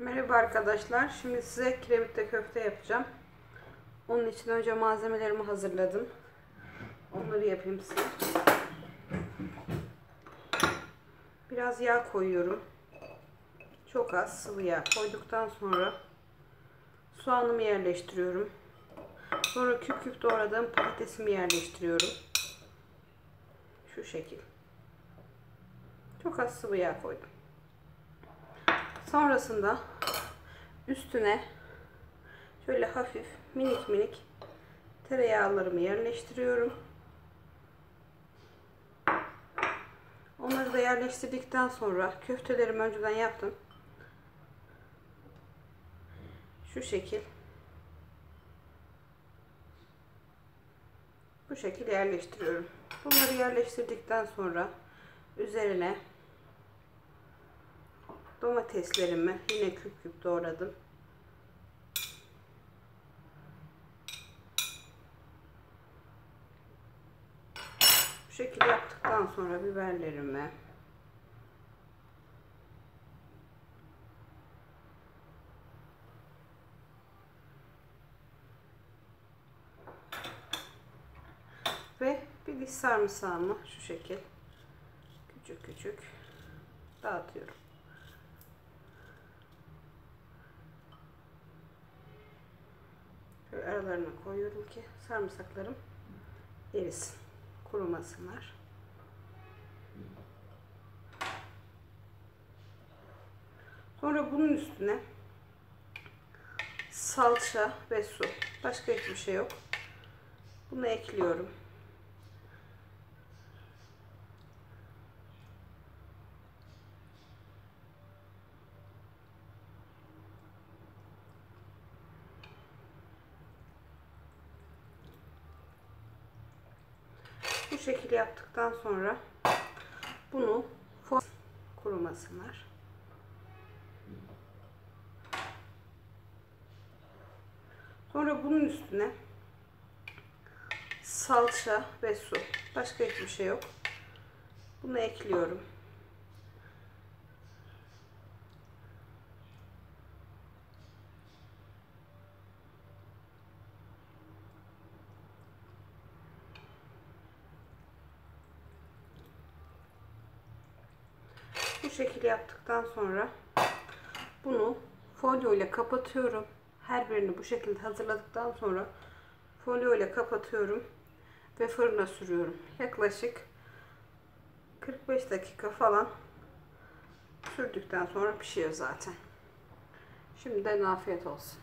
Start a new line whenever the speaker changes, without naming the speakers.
Merhaba arkadaşlar. Şimdi size kiremitte köfte yapacağım. Onun için önce malzemelerimi hazırladım. Onları yapayım size. Biraz yağ koyuyorum. Çok az sıvı yağ koyduktan sonra soğanımı yerleştiriyorum. Sonra küp küp doğradığım patatesimi yerleştiriyorum. Şu şekil. Çok az sıvı yağ koydum. Sonrasında üstüne şöyle hafif minik minik tereyağlarımı yerleştiriyorum. Onları da yerleştirdikten sonra köftelerimi önceden yaptım. Şu şekil. Bu şekil yerleştiriyorum. Bunları yerleştirdikten sonra üzerine domateslerimi yine küp küp doğradım. Bu şekilde yaptıktan sonra biberlerimi ve bir diş sarımsağımı şu şekil küçük küçük dağıtıyorum. Şöyle aralarına koyuyorum ki sarımsaklarım erisin. Kurumasınlar. Sonra bunun üstüne salça ve su. Başka hiçbir şey yok. Bunu ekliyorum. Bu şekilde yaptıktan sonra bunu kurumasınlar. Sonra bunun üstüne salça ve su. Başka hiçbir şey yok. Bunu ekliyorum. Bu şekilde yaptıktan sonra bunu folyo ile kapatıyorum. Her birini bu şekilde hazırladıktan sonra folyo ile kapatıyorum ve fırına sürüyorum. Yaklaşık 45 dakika falan sürdükten sonra pişiyor zaten. Şimdiden afiyet olsun.